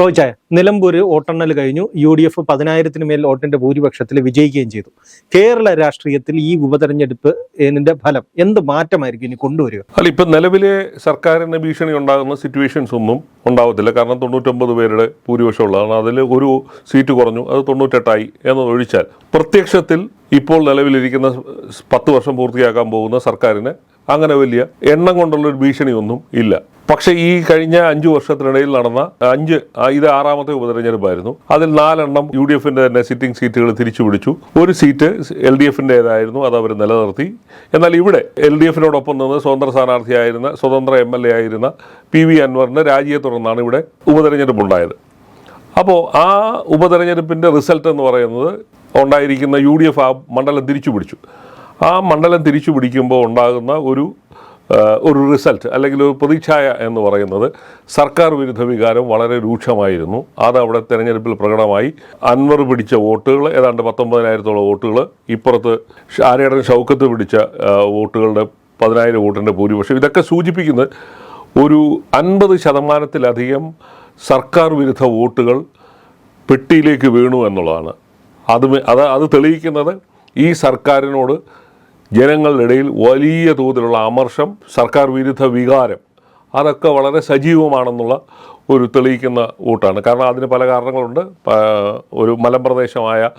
ചോദിച്ചായ നിലമ്പൂര് വോട്ടെണ്ണൽ കഴിഞ്ഞു. U D F പതിനായിരത്തിന് മേൽ വോട്ടിന്റെ ഭൂരിപക്ഷത്തിൽ വിജയിക്കുകയും ചെയ്തു. കേരള രാഷ്ട്രീയത്തിൽ ഈ ഉപതെരഞ്ഞെടുപ്പ് ഇതിന്റെ ഫലം എന്ത് മാറ്റമായിരിക്കും ഇനി കൊണ്ടുവരിക? അല്ല ഇപ്പൊ നിലവിലെ സർക്കാരിന് ഭീഷണി ഉണ്ടാകുന്ന സിറ്റുവേഷൻസ് ഒന്നും ഉണ്ടാവത്തില്ല. കാരണം തൊണ്ണൂറ്റൊമ്പത് പേരുടെ ഭൂരിപക്ഷം ഉള്ളതാണ് അതിൽ ഒരു സീറ്റ് കുറഞ്ഞു അത് തൊണ്ണൂറ്റെട്ടായി എന്നതൊഴിച്ചാൽ. പ്രത്യക്ഷത്തിൽ ഇപ്പോൾ നിലവിലിരിക്കുന്ന പത്ത് വർഷം പൂർത്തിയാക്കാൻ പോകുന്ന സർക്കാരിന് അങ്ങനെ വലിയ എണ്ണം കൊണ്ടുള്ള ഒരു ഭീഷണിയൊന്നും ഇല്ല. പക്ഷേ ഈ കഴിഞ്ഞ അഞ്ചു വർഷത്തിനിടയിൽ നടന്ന അഞ്ച് ഇത് ആറാമത്തെ ഉപതെരഞ്ഞെടുപ്പായിരുന്നു. അതിൽ നാലെണ്ണം യു ഡി എഫിന്റെ തന്നെ സിറ്റിംഗ് സീറ്റുകൾ തിരിച്ചു പിടിച്ചു. ഒരു സീറ്റ് എൽ ഡി എഫിന്റെതായിരുന്നു അത് അവർ നിലനിർത്തി. എന്നാൽ ഇവിടെ എൽ ഡി എഫിനോടൊപ്പം നിന്ന് സ്വതന്ത്ര സ്ഥാനാർത്ഥിയായിരുന്ന സ്വതന്ത്ര എം എൽ എ ആയിരുന്ന പി വി അൻവറിന്റെ രാജിയെ തുടർന്നാണ് ഇവിടെ ഉപതെരഞ്ഞെടുപ്പ് ഉണ്ടായത് അപ്പോൾ ആ ഉപതെരഞ്ഞെടുപ്പിന്റെ റിസൾട്ട് എന്ന് പറയുന്നത് ഉണ്ടായിരിക്കുന്ന യു ഡി എഫ് ആ മണ്ഡലം തിരിച്ചു പിടിച്ചു. ആ മണ്ഡലം തിരിച്ചു പിടിക്കുമ്പോൾ ഉണ്ടാകുന്ന ഒരു ഒരു റിസൾട്ട് അല്ലെങ്കിൽ ഒരു പ്രതിച്ഛായ എന്ന് പറയുന്നത് സർക്കാർ വിരുദ്ധ വികാരം വളരെ രൂക്ഷമായിരുന്നു. അത് അവിടെ തെരഞ്ഞെടുപ്പിൽ പ്രകടമായി. അൻവർ പിടിച്ച വോട്ടുകൾ ഏതാണ്ട് പത്തൊമ്പതിനായിരത്തോളം വോട്ടുകൾ ഇപ്പുറത്ത് ആരേടൻ ഷൗക്കത്ത് പിടിച്ച വോട്ടുകളുടെ പതിനായിരം വോട്ടിന്റെ ഭൂരിപക്ഷം. ഇതൊക്കെ സൂചിപ്പിക്കുന്നത് ഒരു അൻപത് ശതമാനത്തിലധികം സർക്കാർ വിരുദ്ധ വോട്ടുകൾ പെട്ടിയിലേക്ക് വീണു എന്നുള്ളതാണ്. അത് അത് അത് തെളിയിക്കുന്നത് ഈ സർക്കാരിനോട് ജനങ്ങളുടെ ഇടയിൽ വലിയ തോതിലുള്ള അമർഷം സർക്കാർ വിരുദ്ധ വികാരം അതൊക്കെ വളരെ സജീവമാണെന്നുള്ള ഒരു തെളിയിക്കുന്ന വോട്ടാണ്. കാരണം അതിന് പല കാരണങ്ങളുണ്ട്. ഒരു മലമ്പ്രദേശമായ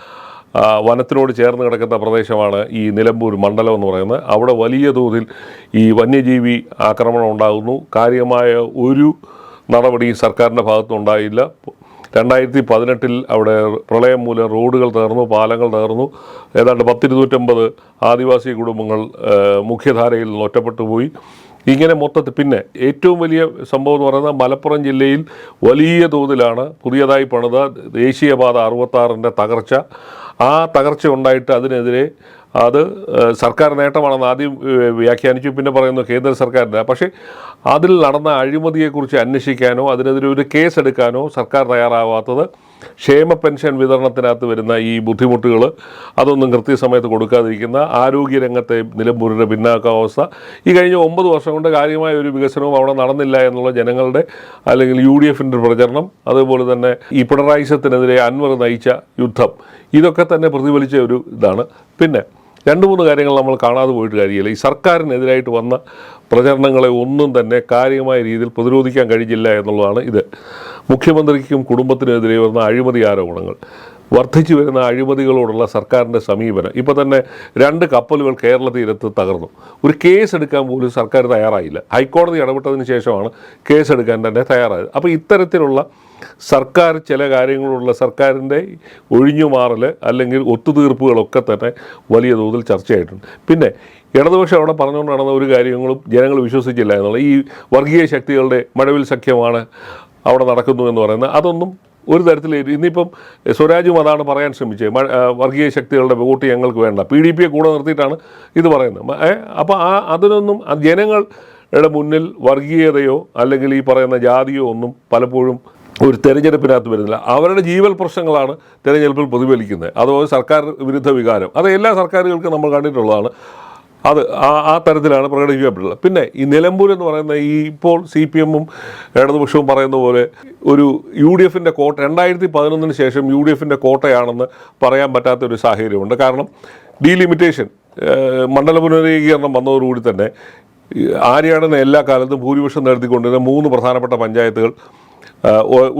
വനത്തിനോട് ചേർന്ന് കിടക്കുന്ന പ്രദേശമാണ് ഈ നിലമ്പൂർ മണ്ഡലം എന്ന് പറയുന്നത്. അവിടെ വലിയ തോതിൽ ഈ വന്യജീവി ആക്രമണം ഉണ്ടാകുന്നു. കാര്യമായ ഒരു നടപടി സർക്കാരിന്റെ ഭാഗത്തുനിന്നുണ്ടായില്ല. രണ്ടായിരത്തി പതിനെട്ടിൽ അവിടെ പ്രളയം മൂലം റോഡുകൾ തകർന്നു പാലങ്ങൾ തകർന്നു. ഏതാണ്ട് പത്തിരുന്നൂറ്റമ്പത് ആദിവാസി കുടുംബങ്ങൾ മുഖ്യധാരയിൽ നിന്ന് ഒറ്റപ്പെട്ടു പോയി. ഇങ്ങനെ മൊത്തത്തിൽ പിന്നെ ഏറ്റവും വലിയ സംഭവം എന്ന് പറയുന്നത് മലപ്പുറം ജില്ലയിൽ വലിയ തോതിലാണ് പുതിയതായി പണിത ദേശീയപാത അറുപത്താറിന്റെ തകർച്ച. ആ തകർച്ച ഉണ്ടായിട്ട് അതിനെതിരെ അത് സർക്കാർ നേട്ടമാണെന്ന് ആദ്യം വ്യാഖ്യാനിച്ചു പിന്നെ പറയുന്നു കേന്ദ്ര സർക്കാരിന്റെ പക്ഷേ അതിൽ നടന്ന അഴിമതിയെക്കുറിച്ച് അന്വേഷിക്കാനോ അതിനെതിരെ ഒരു കേസ് എടുക്കാനോ സർക്കാർ തയ്യാറാവാത്തത് ക്ഷേമ പെൻഷൻ വിതരണത്തിനകത്ത് വരുന്ന ഈ ബുദ്ധിമുട്ടുകൾ അതൊന്നും കൃത്യസമയത്ത് കൊടുക്കാതിരിക്കുന്ന ആരോഗ്യരംഗത്തെ നിലമ്പൂരിന്റെ പിന്നാക്കാവസ്ഥ. ഈ കഴിഞ്ഞ ഒമ്പത് വർഷം കൊണ്ട് കാര്യമായ ഒരു വികസനവും അവിടെ നടന്നില്ല എന്നുള്ള ജനങ്ങളുടെ അല്ലെങ്കിൽ യു ഡി എഫിന്റെ പ്രചരണം അതുപോലെ തന്നെ ഈ പിണറായിസത്തിനെതിരെ അൻവർ നയിച്ച യുദ്ധം ഇതൊക്കെ തന്നെ പ്രതിഫലിച്ച ഒരു ഇതാണ്. പിന്നെ രണ്ട് മൂന്ന് കാര്യങ്ങൾ നമ്മൾ കാണാതെ പോയിട്ട് കാര്യമില്ല. ഈ സർക്കാരിനെതിരായിട്ട് വന്ന പ്രചരണങ്ങളെ ഒന്നും തന്നെ കാര്യമായ രീതിയിൽ പ്രതിരോധിക്കാൻ കഴിഞ്ഞില്ല എന്നുള്ളതാണ് ഇത്. മുഖ്യമന്ത്രിക്കും കുടുംബത്തിനെതിരെ വന്ന അഴിമതി ആരോപണങ്ങൾ. വർദ്ധിച്ചു വരുന്ന അഴിമതികളോടുള്ള സർക്കാരിന്റെ സമീപനം. ഇപ്പോൾ തന്നെ രണ്ട് കപ്പലുകൾ കേരള തീരത്ത് തകർന്നു. ഒരു കേസ് എടുക്കാൻ പോലും സർക്കാർ തയ്യാറായില്ല. ഹൈക്കോടതി ഇടപെട്ടതിന് ശേഷമാണ് കേസ് എടുക്കാൻ തന്നെ തയ്യാറായത്. അപ്പോൾ ഇത്തരത്തിലുള്ള സർക്കാർ ചില കാര്യങ്ങളുള്ള സർക്കാരിന്റെ ഒഴിഞ്ഞുമാറൽ അല്ലെങ്കിൽ ഒത്തുതീർപ്പുകളൊക്കെ തന്നെ വലിയ തോതിൽ ചർച്ചയായിട്ടുണ്ട്. പിന്നെ ഇടതുപക്ഷം അവിടെ പറഞ്ഞുകൊണ്ട് നടന്ന ഒരു കാര്യങ്ങളും ജനങ്ങൾ വിശ്വസിച്ചില്ല എന്നുള്ള ഈ വർഗീയ ശക്തികളുടെ മഴവിൽ സഖ്യമാണ് അവിടെ നടക്കുന്നു എന്ന് പറയുന്നത്. അതൊന്നും ഒരു തരത്തിൽ ഇന്നിപ്പം സ്വരാജും അതാണ് പറയാൻ ശ്രമിച്ചത്. വർഗീയ ശക്തികളുടെ വോട്ട് ഞങ്ങൾക്ക് വേണ്ട. പി ഡി പിയെ കൂടെ നിർത്തിയിട്ടാണ് ഇത് പറയുന്നത്. അപ്പോൾ ആ അതിനൊന്നും ജനങ്ങളുടെ മുന്നിൽ വർഗീയതയോ അല്ലെങ്കിൽ ഈ പറയുന്ന ജാതിയോ ഒന്നും പലപ്പോഴും ഒരു തെരഞ്ഞെടുപ്പിനകത്ത് വരുന്നില്ല. അവരുടെ ജീവൽ പ്രശ്നങ്ങളാണ് തെരഞ്ഞെടുപ്പിൽ പ്രതിഫലിക്കുന്നത്. അതുപോലെ സർക്കാർ വിരുദ്ധ വികാരം. അത് എല്ലാ സർക്കാരുകൾക്കും നമ്മൾ കണ്ടിട്ടുള്ളതാണ്. അത് ആ ആ തരത്തിലാണ് പ്രകടിപ്പിക്കപ്പെട്ടുള്ളത് പിന്നെ ഈ നിലമ്പൂർ എന്ന് പറയുന്ന ഈ ഇപ്പോൾ സി പി എമ്മും ഇടതുപക്ഷവും പറയുന്ന പോലെ ഒരു യു ഡി എഫിന്റെ കോട്ട രണ്ടായിരത്തി പതിനൊന്നിന് ശേഷം യു ഡി എഫിന്റെ കോട്ടയാണെന്ന് പറയാൻ പറ്റാത്ത ഒരു സാഹചര്യമുണ്ട്. കാരണം ഡീലിമിറ്റേഷൻ മണ്ഡല പുനരീകരണം വന്നതോടുകൂടി തന്നെ ആര്യാടനെ എല്ലാ കാലത്തും ഭൂരിപക്ഷം നടത്തിക്കൊണ്ടിരുന്ന മൂന്ന് പ്രധാനപ്പെട്ട പഞ്ചായത്തുകൾ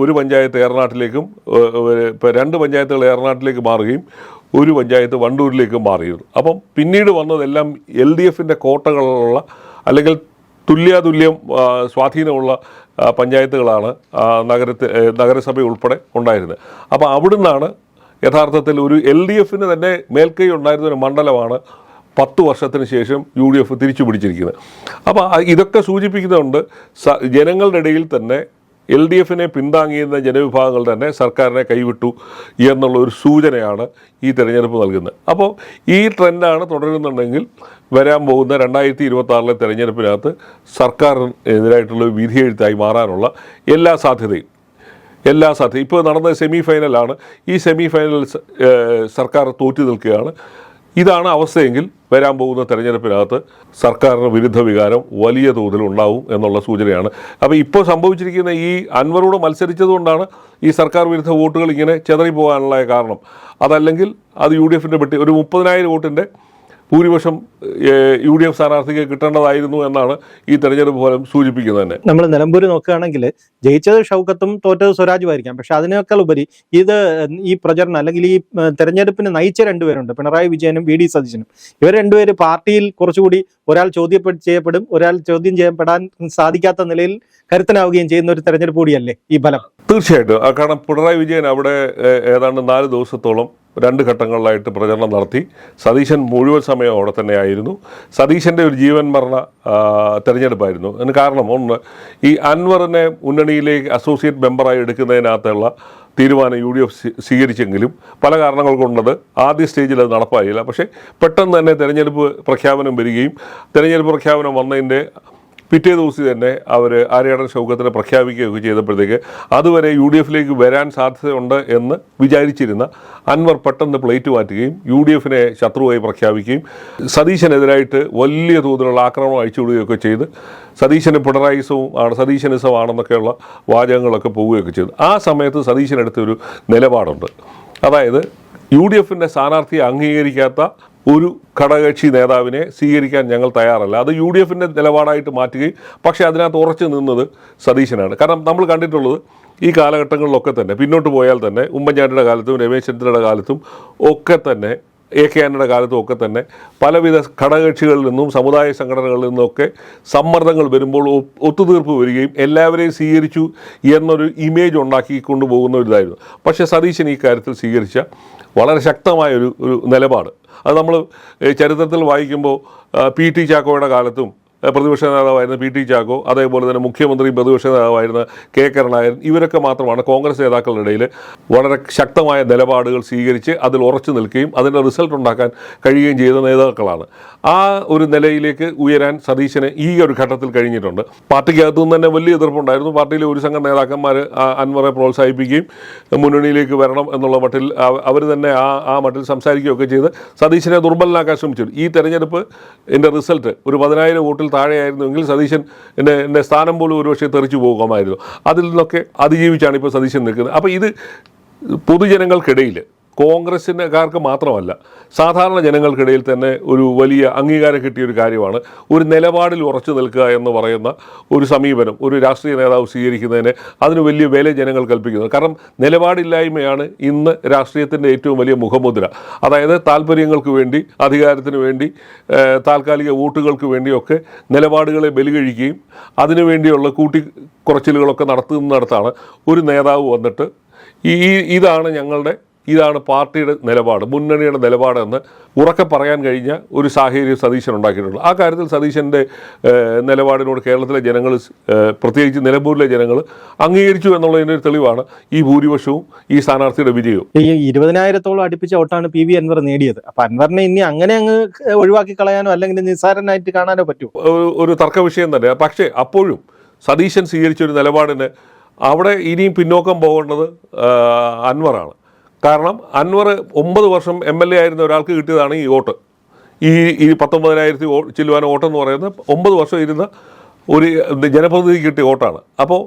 ഒരു പഞ്ചായത്ത് ഏറനാട്ടിലേക്കും ഇപ്പോൾ രണ്ട് പഞ്ചായത്തുകൾ ഏറനാട്ടിലേക്ക് മാറുകയും ഒരു പഞ്ചായത്ത് വണ്ടൂരിലേക്ക് മാറിയിരുന്നു. അപ്പം പിന്നീട് വന്നതെല്ലാം എൽ ഡി എഫിന്റെ കോട്ടകളുള്ള അല്ലെങ്കിൽ തുല്യാതുല്യം സ്വാധീനമുള്ള പഞ്ചായത്തുകളാണ് നഗരത്തിൽ നഗരസഭ ഉൾപ്പെടെ ഉണ്ടായിരുന്നത്. അപ്പോൾ അവിടുന്നാണ് യഥാർത്ഥത്തിൽ ഒരു എൽ ഡി എഫിന് തന്നെ മേൽക്കൈ ഉണ്ടായിരുന്ന ഒരു മണ്ഡലമാണ് പത്ത് വർഷത്തിന് ശേഷം യു ഡി എഫ് തിരിച്ചു പിടിച്ചിരിക്കുന്നത് അപ്പോൾ ഇതൊക്കെ സൂചിപ്പിക്കുന്നുണ്ട് ജനങ്ങളുടെ ഇടയിൽ തന്നെ എൽ ഡി എഫിനെ പിന്താങ്ങിയിരുന്ന ജനവിഭാഗങ്ങൾ തന്നെ സർക്കാരിനെ കൈവിട്ടു എന്നുള്ള ഒരു സൂചനയാണ് ഈ തെരഞ്ഞെടുപ്പ് നൽകുന്നത്. അപ്പോൾ ഈ ട്രെൻഡാണ് തുടരുന്നുണ്ടെങ്കിൽ വരാൻ പോകുന്ന രണ്ടായിരത്തി ഇരുപത്തി തെരഞ്ഞെടുപ്പിനകത്ത് സർക്കാരിനെതിരായിട്ടുള്ള വിധി വിധിയെഴുത്തായി മാറാനുള്ള എല്ലാ സാധ്യതയും. എല്ലാ സാധ്യതയും. ഇപ്പോൾ നടന്ന സെമി ഫൈനലാണ്. ഈ സെമി ഫൈനൽ സർക്കാർ തോറ്റു നിൽക്കുകയാണ്. ഇതാണ് അവസ്ഥയെങ്കിൽ വരാൻ പോകുന്ന തെരഞ്ഞെടുപ്പിനകത്ത് സർക്കാരിന് വിരുദ്ധ വികാരം വലിയ തോതിൽ ഉണ്ടാവും എന്നുള്ള സൂചനയാണ്. അപ്പോൾ ഇപ്പോൾ സംഭവിച്ചിരിക്കുന്ന ഈ അൻവറോട് മത്സരിച്ചതുകൊണ്ടാണ് ഈ സർക്കാർ വിരുദ്ധ വോട്ടുകൾ ഇങ്ങനെ ചെതറിപ്പോകാനുള്ള കാരണം. അതല്ലെങ്കിൽ അത് യു ഡി എഫിന്റെ പെട്ടി ഒരു മുപ്പതിനായിരം വോട്ടിന്റെ ഭൂരിപക്ഷം യു ഡി എഫ് സ്ഥാനാർത്ഥിക്ക് കിട്ടേണ്ടതായിരുന്നു എന്നാണ് ഈ തെരഞ്ഞെടുപ്പ് ഫലം സൂചിപ്പിക്കുന്നത് തന്നെ നമ്മൾ നിലമ്പൂർ നോക്കുകയാണെങ്കിൽ ജയിച്ചത് ഷൗക്കത്തും തോറ്റത് സ്വരാജുമായിരിക്കാം പക്ഷെ അതിനേക്കാൾ ഉപരി ഇത് ഈ പ്രചരണം അല്ലെങ്കിൽ ഈ തെരഞ്ഞെടുപ്പിന് നയിച്ച രണ്ടുപേരുണ്ട്. പിണറായി വിജയനും വി ഡി സതീശനും. ഇവർ രണ്ടുപേര് പാർട്ടിയിൽ കുറച്ചുകൂടി ഒരാൾ ചോദ്യം ചെയ്യപ്പെടും. ഒരാൾ ചോദ്യം ചെയ്യപ്പെടാൻ സാധിക്കാത്ത നിലയിൽ കരുത്തനാവുകയും ചെയ്യുന്ന ഒരു തെരഞ്ഞെടുപ്പ് കൂടിയല്ലേ ഈ ഫലം? തീർച്ചയായിട്ടും. കാരണം പിണറായി വിജയൻ അവിടെ ഏതാണ്ട് നാല് ദിവസത്തോളം രണ്ട് ഘട്ടങ്ങളിലായിട്ട് പ്രചരണം നടത്തി. സതീശൻ മുഴുവൻ സമയം അവിടെ തന്നെയായിരുന്നു. സതീശന്റെ ഒരു ജീവൻ മരണ തിരഞ്ഞെടുപ്പായിരുന്നു. അതിന് കാരണം ഒന്ന് ഈ അൻവറിനെ മുന്നണിയിലേക്ക് അസോസിയേറ്റ് മെമ്പറായി എടുക്കുന്നതിനകത്തുള്ള തീരുമാനം യു ഡി എഫ് സ്വീകരിച്ചെങ്കിലും പല കാരണങ്ങൾ കൊണ്ടത് ആദ്യ സ്റ്റേജിൽ അത് നടപ്പായില്ല. പക്ഷേ പെട്ടെന്ന് തന്നെ തെരഞ്ഞെടുപ്പ് പ്രഖ്യാപനം വരികയും തെരഞ്ഞെടുപ്പ് പ്രഖ്യാപനം വന്നതിന്റെ പിറ്റേ ദിവസം തന്നെ അവർ ആര്യാടൻ ഷൗക്കത്തിനെ പ്രഖ്യാപിക്കുകയൊക്കെ ചെയ്തപ്പോഴത്തേക്ക് അതുവരെ യു ഡി എഫിലേക്ക് വരാൻ സാധ്യതയുണ്ട് എന്ന് വിചാരിച്ചിരുന്ന അൻവർ പെട്ടെന്ന് പ്ലേറ്റ് മാറ്റുകയും യു ഡി എഫിനെ ശത്രുവായി പ്രഖ്യാപിക്കുകയും സതീശനെതിരായിട്ട് വലിയ തോതിലുള്ള ആക്രമണം അയച്ചുവിടുകയൊക്കെ ചെയ്ത് സതീശന് പിണറായിസവും ആണ് സതീശനിസം ആണെന്നൊക്കെയുള്ള വാചകങ്ങളൊക്കെ പോവുകയൊക്കെ ചെയ്തു. ആ സമയത്ത് സതീശനെടുത്തൊരു നിലപാടുണ്ട്. അതായത് യു ഡി എഫിന്റെ സ്ഥാനാർത്ഥിയെ അംഗീകരിക്കാത്ത ഒരു ഘടകകക്ഷി നേതാവിനെ സ്വീകരിക്കാൻ ഞങ്ങൾ തയ്യാറല്ല. അത് യു ഡി എഫിന്റെ നിലപാടായിട്ട് മാറ്റുകയും പക്ഷേ അതിനകത്ത് ഉറച്ചു നിന്നത് സതീശനാണ്. കാരണം നമ്മൾ കണ്ടിട്ടുള്ളത് ഈ കാലഘട്ടങ്ങളിലൊക്കെ തന്നെ പിന്നോട്ട് പോയാൽ തന്നെ ഉമ്മൻചാണ്ടിയുടെ കാലത്തും രമേശ് ചെന്നിത്തലയുടെ കാലത്തും ഒക്കെ തന്നെ എ കെ ആനയുടെ കാലത്തും ഒക്കെ തന്നെ പലവിധ ഘടകകക്ഷികളിൽ നിന്നും സമുദായ സംഘടനകളിൽ നിന്നൊക്കെ സമ്മർദ്ദങ്ങൾ വരുമ്പോൾ ഒത്തുതീർപ്പ് വരികയും എല്ലാവരെയും സ്വീകരിച്ചു എന്നൊരു ഇമേജ് ഉണ്ടാക്കി കൊണ്ടുപോകുന്ന ഒരു ഇതായിരുന്നു. പക്ഷേ സതീശൻ ഈ കാര്യത്തിൽ സ്വീകരിച്ച വളരെ ശക്തമായ ഒരു ഒരു നിലപാട്. അത് നമ്മൾ ചരിത്രത്തിൽ വായിക്കുമ്പോൾ പി ടി ചാക്കോയുടെ കാലത്തും പ്രതിപക്ഷ നേതാവായിരുന്ന പി ടി ചാക്കോ അതേപോലെ തന്നെ മുഖ്യമന്ത്രി പ്രതിപക്ഷ നേതാവായിരുന്ന കെ കരുണാകരൻ ഇവരൊക്കെ മാത്രമാണ് കോൺഗ്രസ് നേതാക്കളുടെ ഇടയിൽ വളരെ ശക്തമായ നിലപാടുകൾ സ്വീകരിച്ച് അതിൽ ഉറച്ചു നിൽക്കുകയും അതിന്റെ റിസൾട്ട് ഉണ്ടാക്കാൻ കഴിയുകയും ചെയ്ത നേതാക്കളാണ്. ആ ഒരു നിലയിലേക്ക് ഉയരാൻ സതീശന് ഈ ഒരു ഘട്ടത്തിൽ കഴിഞ്ഞിട്ടുണ്ട്. പാർട്ടിക്കകത്തു നിന്ന് തന്നെ വലിയ എതിർപ്പുണ്ടായിരുന്നു. പാർട്ടിയിലെ ഒരു സംഘം നേതാക്കന്മാർ അൻവറെ പ്രോത്സാഹിപ്പിക്കുകയും മുന്നണിയിലേക്ക് വരണം എന്നുള്ള മട്ടിൽ അവർ തന്നെ ആ ആ മട്ടിൽ സംസാരിക്കുകയൊക്കെ ചെയ്ത് സതീശനെ ദുർബലനാക്കാൻ ശ്രമിച്ചു ഈ തെരഞ്ഞെടുപ്പ് എന്റെ റിസൾട്ട് ഒരു പതിനായിരം വോട്ടിൽ താഴെയായിരുന്നുവെങ്കിൽ സതീശൻ എന്റെ എന്റെ സ്ഥാനം പോലും ഒരുപക്ഷെ തെറിച്ചു പോകുമായിരുന്നു. അതിൽ നിന്നൊക്കെ അതിജീവിച്ചാണ് ഇപ്പോൾ സതീശൻ നിൽക്കുന്നത്. അപ്പോൾ ഇത് പൊതുജനങ്ങൾക്കിടയിൽ കോൺഗ്രസിനുകാർക്ക് മാത്രമല്ല സാധാരണ ജനങ്ങൾക്കിടയിൽ തന്നെ ഒരു വലിയ അംഗീകാരം കിട്ടിയ ഒരു കാര്യമാണ്. ഒരു നിലപാടിൽ ഉറച്ചു നിൽക്കുക എന്ന് പറയുന്ന ഒരു സമീപനം ഒരു രാഷ്ട്രീയ നേതാവ് സ്വീകരിക്കുന്നതിന് അതിന് വലിയ വില ജനങ്ങൾ കൽപ്പിക്കുന്നത് കാരണം നിലപാടില്ലായ്മയാണ് ഇന്ന് രാഷ്ട്രീയത്തിന്റെ ഏറ്റവും വലിയ മുഖമുദ്ര. അതായത് താല്പര്യങ്ങൾക്ക് വേണ്ടി അധികാരത്തിന് വേണ്ടി താൽക്കാലിക വോട്ടുകൾക്ക് വേണ്ടിയൊക്കെ നിലപാടുകളെ ബലികഴിക്കുകയും അതിനുവേണ്ടിയുള്ള കൂട്ടിക്കുറച്ചിലുകളൊക്കെ നടത്തുന്നിടത്താണ് ഒരു നേതാവ് വന്നിട്ട് ഈ- ഇതാണ് ഞങ്ങളുടെ ഇതാണ് പാർട്ടിയുടെ നിലപാട് മുന്നണിയുടെ നിലപാടെന്ന് ഉറക്കെ പറയാൻ കഴിഞ്ഞ ഒരു സാഹചര്യം സതീശൻ ഉണ്ടാക്കിയിട്ടുണ്ട്. ആ കാര്യത്തിൽ സതീശന്റെ നിലപാടിനോട് കേരളത്തിലെ ജനങ്ങൾ പ്രത്യേകിച്ച് നിലമ്പൂരിലെ ജനങ്ങൾ അംഗീകരിച്ചു എന്നുള്ളതിന്റെ ഒരു തെളിവാണ് ഈ ഭൂരിപക്ഷവും ഈ സ്ഥാനാർത്ഥിയുടെ വിജയവും. ഈ ഇരുപതിനായിരത്തോളം അടുപ്പിച്ച വോട്ടാണ് പി വി അൻവർ നേടിയത്. അപ്പൊ അൻവറിനെ ഇനി അങ്ങനെ അങ്ങ് ഒഴിവാക്കി കളയാനോ അല്ലെങ്കിൽ നിസ്സാരനായിട്ട് കാണാനോ പറ്റുമോ? ഒരു- ഒരു തർക്ക വിഷയം തന്നെ. പക്ഷേ അപ്പോഴും സതീശൻ സ്വീകരിച്ച ഒരു നിലപാടിന് അവിടെ ഇനിയും പിന്നോക്കം പോകേണ്ടത് അൻവറാണ്. കാരണം അൻവർ ഒമ്പത് വർഷം എം എൽ എ ആയിരുന്ന ഒരാൾക്ക് കിട്ടിയതാണ് ഈ വോട്ട്. ഈ ഈ പത്തൊമ്പതിനായിരത്തി ചില്ലുവാന വോട്ടെന്ന് പറയുന്നത് ഒമ്പത് വർഷം ഇരുന്ന ഒരു ജനപ്രതിനിധി കിട്ടിയ വോട്ടാണ്. അപ്പോൾ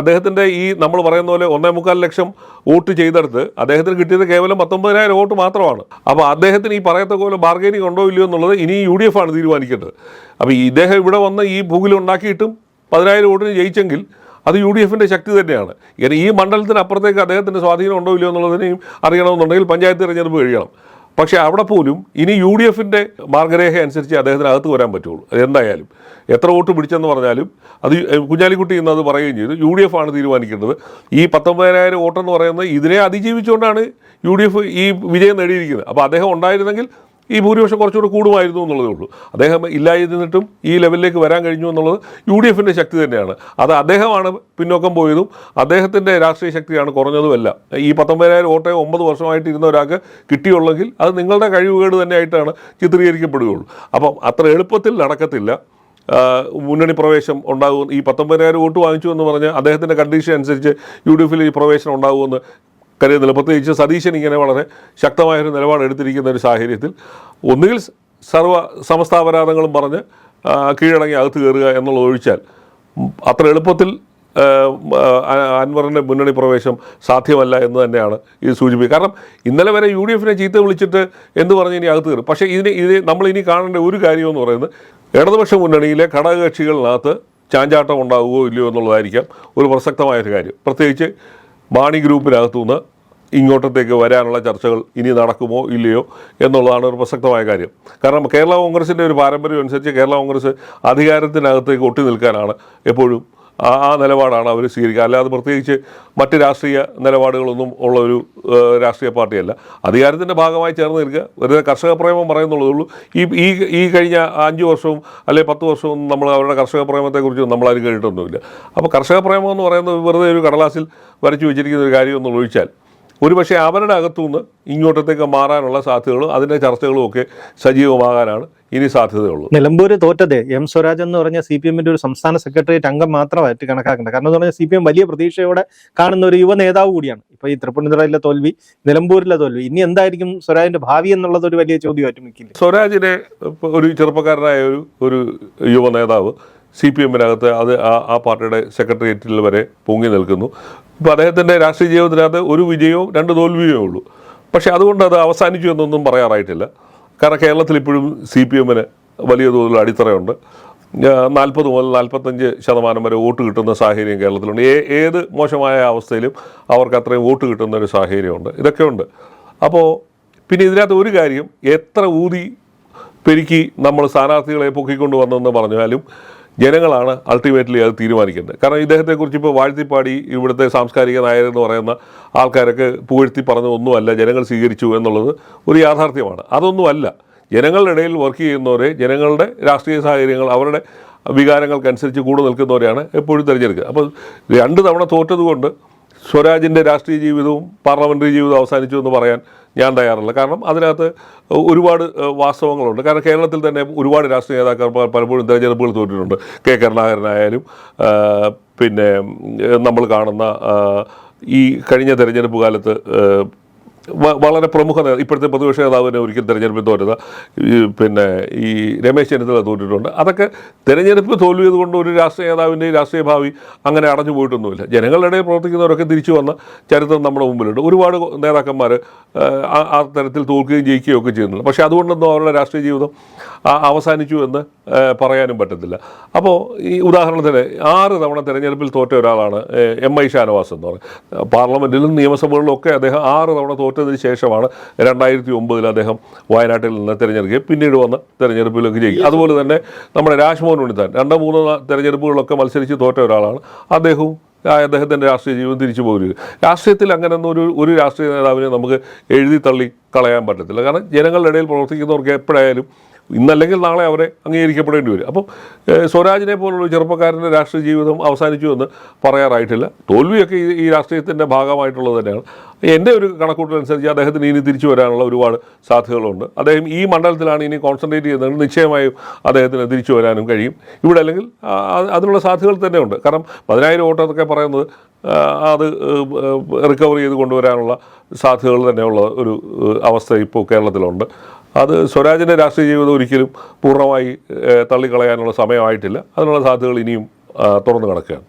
അദ്ദേഹത്തിന്റെ ഈ നമ്മൾ പറയുന്ന പോലെ ഒന്നേ മുക്കാൽ ലക്ഷം വോട്ട് ചെയ്തെടുത്ത് അദ്ദേഹത്തിന് കിട്ടിയത് കേവലം പത്തൊമ്പതിനായിരം വോട്ട് മാത്രമാണ്. അപ്പോൾ അദ്ദേഹത്തിന് ഈ പറയത്തക്ക പോലെ ബാർഗൈനിങ് ഉണ്ടോ ഇല്ലയോ എന്നുള്ളത് ഇനി യു ഡി എഫ് ആണ് തീരുമാനിക്കേണ്ടത്. അപ്പോൾ ഇദ്ദേഹം ഇവിടെ വന്ന് ഈ ഭൂഗിൽ ഉണ്ടാക്കിയിട്ടും പതിനായിരം വോട്ടിന് ജയിച്ചെങ്കിൽ അത് യു ഡി എഫിന്റെ ശക്തി തന്നെയാണ്. ഇങ്ങനെ ഈ മണ്ഡലത്തിന് അപ്പുറത്തേക്ക് അദ്ദേഹത്തിന്റെ സ്വാധീനം ഉണ്ടോ ഇല്ലയോ എന്നുള്ളതിനെയും അറിയണമെന്നുണ്ടെങ്കിൽ പഞ്ചായത്ത് തിരഞ്ഞെടുപ്പ് കഴിയണം. പക്ഷേ അവിടെ പോലും ഇനി യു ഡി എഫിന്റെ മാർഗരേഖ അനുസരിച്ച് അദ്ദേഹത്തിന് അകത്ത് വരാൻ പറ്റുള്ളൂ. എന്തായാലും എത്ര വോട്ട് പിടിച്ചെന്ന് പറഞ്ഞാലും അത് കുഞ്ഞാലിക്കുട്ടി ഇന്ന് അത് പറയുകയും ചെയ്തു. യു ഡി എഫ് ആണ് തീരുമാനിക്കേണ്ടത് ഈ പത്തൊമ്പതിനായിരം വോട്ടെന്ന് പറയുന്നത് ഇതിനെ അതിജീവിച്ചുകൊണ്ടാണ് യു ഡി എഫ് ഈ വിജയം നേടിയിരിക്കുന്നത്. അപ്പോൾ അദ്ദേഹം ഉണ്ടായിരുന്നെങ്കിൽ ഈ ഭൂരിപക്ഷം കുറച്ചുകൂടെ കൂടുമായിരുന്നു എന്നുള്ളതേ ഉള്ളൂ. അദ്ദേഹം ഇല്ലായിരുന്നിട്ടും ഈ ലെവലിലേക്ക് വരാൻ കഴിഞ്ഞു എന്നുള്ളത് യു ഡി എഫിന്റെ ശക്തി തന്നെയാണ്. അത് അദ്ദേഹമാണ് പിന്നോക്കം പോയതും അദ്ദേഹത്തിന്റെ രാഷ്ട്രീയ ശക്തിയാണ് കുറഞ്ഞതുമല്ല. ഈ പത്തൊമ്പതിനായിരം വോട്ടേ ഒമ്പത് വർഷമായിട്ട് ഇരുന്ന ഒരാൾക്ക് കിട്ടിയുള്ളെങ്കിൽ അത് നിങ്ങളുടെ കഴിവുകേട് തന്നെയായിട്ടാണ് ചിത്രീകരിക്കപ്പെടുകയുള്ളൂ. അപ്പം അത്ര എളുപ്പത്തിൽ നടക്കത്തില്ല. മുന്നണി പ്രവേശം ഉണ്ടാകും ഈ പത്തൊമ്പതിനായിരം വോട്ട് വാങ്ങിച്ചു എന്ന് പറഞ്ഞ് അദ്ദേഹത്തിന്റെ കണ്ടീഷൻ അനുസരിച്ച് യു ഡി എഫിൽ ഈ പ്രവേശനം ഉണ്ടാകുമെന്ന് കരുതുന്നില്ല. പ്രത്യേകിച്ച് സതീശൻ ഇങ്ങനെ വളരെ ശക്തമായൊരു നിലപാട് എടുത്തിരിക്കുന്ന ഒരു സാഹചര്യത്തിൽ ഒന്നുകിൽ സർവ സമസ്താപരാധങ്ങളും പറഞ്ഞ് കീഴടങ്ങി അകത്ത് കയറുക എന്നുള്ളത് ഒഴിച്ചാൽ അത്ര എളുപ്പത്തിൽ അൻവറിന്റെ മുന്നണി പ്രവേശം സാധ്യമല്ല എന്ന് തന്നെയാണ് ഇത് സൂചിപ്പിക്കുക കാരണം ഇന്നലെ വരെ യു ഡി എഫിനെ ചീത്ത വിളിച്ചിട്ട് എന്ത് പറഞ്ഞ് ഇനി അകത്ത് കയറും? പക്ഷേ ഇതിന് ഇത് നമ്മൾ ഇനി കാണേണ്ട ഒരു കാര്യമെന്ന് പറയുന്നത് ഇടതുപക്ഷ മുന്നണിയിലെ ഘടകകക്ഷികളിനകത്ത് ചാഞ്ചാട്ടം ഉണ്ടാവുകയോ ഇല്ലയോ എന്നുള്ളതായിരിക്കാം ഒരു പ്രസക്തമായൊരു കാര്യം. പ്രത്യേകിച്ച് മാണി ഗ്രൂപ്പിനകത്തുനിന്ന് ഇങ്ങോട്ടത്തേക്ക് വരാനുള്ള ചർച്ചകൾ ഇനി നടക്കുമോ ഇല്ലയോ എന്നുള്ളതാണ് ഒരു പ്രസക്തമായ കാര്യം. കാരണം കേരള കോൺഗ്രസിന്റെ ഒരു പാരമ്പര്യം അനുസരിച്ച് കേരള കോൺഗ്രസ് അധികാരത്തിനകത്തേക്ക് ഒട്ടി നിൽക്കാനാണ് എപ്പോഴും ആ നിലപാടാണ് അവർ സ്വീകരിക്കുക. അല്ലാതെ പ്രത്യേകിച്ച് മറ്റ് രാഷ്ട്രീയ നിലപാടുകളൊന്നും ഉള്ള ഒരു രാഷ്ട്രീയ പാർട്ടിയല്ല. അധികാരത്തിന്റെ ഭാഗമായി ചേർന്ന് നിൽക്കുക. വെറുതെ കർഷക പ്രേമം പറയുന്നുള്ളതുള്ളൂ ഈ ഈ ഈ കഴിഞ്ഞ അഞ്ച് വർഷവും അല്ലെ പത്ത് വർഷവും നമ്മൾ അവരുടെ കർഷക പ്രേമത്തെക്കുറിച്ച് നമ്മളാരും കേട്ടിട്ടൊന്നുമില്ല. അപ്പോൾ കർഷക പ്രേമം എന്ന് പറയുന്നത് വെറുതെ ഒരു കടലാസിൽ വരച്ചു വെച്ചിരിക്കുന്ന ഒരു കാര്യം എന്ന് ഒഴിച്ചാൽ ഒരുപക്ഷെ അവരുടെ അകത്തുനിന്ന് ഇങ്ങോട്ടത്തേക്ക് മാറാനുള്ള സാധ്യതകളും അതിന്റെ ചർച്ചകളും ഒക്കെ സജീവമാകാനാണ്. ഇനി സാധ്യതയുള്ളൂ. നിലമ്പൂര് തോറ്റതേ. എം സ്വരാജ് എന്ന് പറഞ്ഞ സി പി എമ്മിന്റെ ഒരു സംസ്ഥാന സെക്രട്ടേറിയറ്റ് അംഗം മാത്രമായിട്ട് കണക്കാക്കേണ്ടത് കാരണം എന്ന് പറഞ്ഞാൽ സി പി എം വലിയ പ്രതീക്ഷയോടെ കാണുന്ന ഒരു യുവ നേതാവ് കൂടിയാണ്. ഇപ്പൊ ഈ തൃപ്പൂണിത്തുറയിലെ തോൽവി നിലമ്പൂരിലെ തോൽവി ഇനി എന്തായിരിക്കും സ്വരാജിന്റെ ഭാവി എന്നുള്ളത് ഒരു വലിയ ചോദ്യമായിട്ട് നിൽക്കില്ല സ്വരാജിനെ ഒരു ചെറുപ്പക്കാരനായ ഒരു ഒരു യുവ നേതാവ് സി പി എമ്മിനകത്ത് അത് ആ ആ പാർട്ടിയുടെ സെക്രട്ടേറിയറ്റിൽ വരെ പൊങ്ങി നിൽക്കുന്നു. ഇപ്പോൾ അദ്ദേഹത്തിന്റെ രാഷ്ട്രീയ ജീവിതത്തിനകത്ത് ഒരു വിജയവും രണ്ട് തോൽവിയേ ഉള്ളൂ. പക്ഷേ അതുകൊണ്ട് അത് അവസാനിച്ചു എന്നൊന്നും പറയാറായിട്ടില്ല. കാരണം കേരളത്തിൽ ഇപ്പോഴും സി പി എമ്മിന് വലിയ തോതിൽ അടിത്തറയുണ്ട്. നാൽപ്പത് മുതൽ നാൽപ്പത്തഞ്ച് ശതമാനം വരെ വോട്ട് കിട്ടുന്ന സാഹചര്യം കേരളത്തിലുണ്ട്. ഏ ഏത് മോശമായ അവസ്ഥയിലും അവർക്ക് അത്രയും വോട്ട് കിട്ടുന്ന ഒരു സാഹചര്യമുണ്ട്. ഇതൊക്കെ ഉണ്ട്. അപ്പോൾ പിന്നെ ഇതിനകത്ത് ഒരു കാര്യം എത്ര ഊതി പെരുക്കി നമ്മൾ സ്ഥാനാർത്ഥികളെ പൊക്കിക്കൊണ്ട് വന്നെന്ന് പറഞ്ഞാലും ജനങ്ങളാണ് അൾട്ടിമേറ്റ്ലി അത് തീരുമാനിക്കുന്നത്. കാരണം ഇദ്ദേഹത്തെക്കുറിച്ച് ഇപ്പോൾ വാഴ്ത്തിപ്പാടി ഇവിടുത്തെ സാംസ്കാരിക നായകരെന്ന് പറയുന്ന ആൾക്കാരൊക്കെ പുകഴ്ത്തി പറഞ്ഞതൊന്നുമല്ല ജനങ്ങൾ സ്വീകരിച്ചു എന്നുള്ളത് ഒരു യാഥാർത്ഥ്യമാണ്. അതൊന്നുമല്ല. ജനങ്ങളുടെ ഇടയിൽ വർക്ക് ചെയ്യുന്നവരെ ജനങ്ങളുടെ രാഷ്ട്രീയ സാഹചര്യങ്ങൾ അവരുടെ വികാരങ്ങൾക്കനുസരിച്ച് കൂടെ നിൽക്കുന്നവരെയാണ് എപ്പോഴും തിരഞ്ഞെടുക്കുക. അപ്പോൾ രണ്ട് തവണ തോറ്റതുകൊണ്ട് സ്വരാജിന്റെ രാഷ്ട്രീയ ജീവിതവും പാർലമെന്ററി ജീവിതവും അവസാനിച്ചു എന്ന് പറയാൻ ഞാൻ തയ്യാറല്ല. കാരണം അതിനകത്ത് ഒരുപാട് വാസ്തവങ്ങളുണ്ട്. കാരണം കേരളത്തിൽ തന്നെ ഒരുപാട് രാഷ്ട്രീയ നേതാക്കൾ പലപ്പോഴും തെരഞ്ഞെടുപ്പുകൾ തോറ്റിട്ടുണ്ട്. കെ കരുണാകരനായാലും പിന്നെ നമ്മൾ കാണുന്ന ഈ കഴിഞ്ഞ തെരഞ്ഞെടുപ്പ് കാലത്ത് വളരെ പ്രമുഖ ഇപ്പോഴത്തെ പ്രതിപക്ഷ നേതാവിനെ ഒരിക്കൽ തെരഞ്ഞെടുപ്പിൽ തോറ്റത്. ഈ പിന്നെ ഈ രമേശ് ചെന്നിത്തല തോറ്റിട്ടുണ്ട്. അതൊക്കെ തിരഞ്ഞെടുപ്പ് തോൽവിയത് കൊണ്ട് ഒരു രാഷ്ട്രീയ നേതാവിന്റെയും രാഷ്ട്രീയ ഭാവി അങ്ങനെ അടഞ്ഞു പോയിട്ടൊന്നുമില്ല. ജനങ്ങളുടെ ഇടയിൽ പ്രവർത്തിക്കുന്നവരൊക്കെ തിരിച്ചു വന്ന ചരിത്രം നമ്മുടെ മുമ്പിലുണ്ട്. ഒരുപാട് നേതാക്കന്മാർ ആ തരത്തിൽ തോൽക്കുകയും ജയിക്കുകയും ഒക്കെ ചെയ്യുന്നുണ്ട്. പക്ഷേ അതുകൊണ്ടൊന്നും അവരുടെ രാഷ്ട്രീയ ജീവിതം അവസാനിച്ചു എന്ന് പറയാനും പറ്റത്തില്ല. അപ്പോൾ ഈ ഉദാഹരണത്തിന് ആറ് തവണ തിരഞ്ഞെടുപ്പിൽ തോറ്റ ഒരാളാണ് എം ഐ ഷാനവാസ് എന്ന് പറയുന്നത് പാർലമെന്റിലും നിയമസഭകളിലും ഒക്കെ അദ്ദേഹം ആറ് തവണ തോറ്റതിന് ശേഷമാണ് രണ്ടായിരത്തി ഒമ്പതിൽ അദ്ദേഹം വയനാട്ടിൽ നിന്ന് തിരഞ്ഞെടുക്കുകയും പിന്നീട് വന്ന് തിരഞ്ഞെടുപ്പിലേക്ക് ജയിക്കും അതുപോലെ തന്നെ നമ്മുടെ രാജ്മോഹൻ ഉണ്ണിത്താൻ രണ്ടോ മൂന്ന് തിരഞ്ഞെടുപ്പുകളൊക്കെ മത്സരിച്ച് തോറ്റ ഒരാളാണ്. അദ്ദേഹവും അദ്ദേഹത്തിന്റെ രാഷ്ട്രീയ ജീവിതം തിരിച്ചു പോകരുത് രാഷ്ട്രീയത്തിൽ അങ്ങനെയൊന്നും ഒരു ഒരു രാഷ്ട്രീയ നേതാവിനെ നമുക്ക് എഴുതി തള്ളി കളയാൻ പറ്റത്തില്ല. കാരണം ജനങ്ങളുടെ ഇടയിൽ പ്രവർത്തിക്കുന്നവർക്ക് എപ്പോഴായാലും ഇന്നല്ലെങ്കിൽ നാളെ അവരെ അംഗീകരിക്കപ്പെടേണ്ടി വരും. അപ്പോൾ സ്വരാജിനെ പോലുള്ള ചെറുപ്പക്കാരന്റെ രാഷ്ട്രീയ ജീവിതം അവസാനിച്ചു എന്ന് പറയാറായിട്ടില്ല. തോൽവിയൊക്കെ ഈ രാഷ്ട്രീയത്തിന്റെ ഭാഗമായിട്ടുള്ളത് തന്നെയാണ്. എന്റെ ഒരു കണക്കൂട്ടലനുസരിച്ച് അദ്ദേഹത്തിന് ഇനി തിരിച്ചു വരാനുള്ള ഒരുപാട് സാധ്യതകളുണ്ട്. അദ്ദേഹം ഈ മണ്ഡലത്തിലാണ് ഇനി കോൺസെൻട്രേറ്റ് ചെയ്യുന്നത് നിശ്ചയമായും അദ്ദേഹത്തിന് തിരിച്ചു വരാനും കഴിയും. ഇവിടെ അല്ലെങ്കിൽ അതിനുള്ള സാധ്യതകൾ തന്നെ ഉണ്ട് കാരണം പതിനായിരം വോട്ട് പറയുന്നത് അത് റിക്കവർ ചെയ്ത് കൊണ്ടുവരാനുള്ള സാധ്യതകൾ തന്നെയുള്ള ഒരു അവസ്ഥ ഇപ്പോൾ കേരളത്തിലുണ്ട്. അത് സ്വരാജിന്റെ രാഷ്ട്രീയ ജീവിതം ഒരിക്കലും പൂർണമായി തള്ളിക്കളയാനുള്ള സമയമായിട്ടില്ല. അതിനുള്ള സാധ്യതകൾ ഇനിയും തുറന്നു കിടക്കുകയാണ്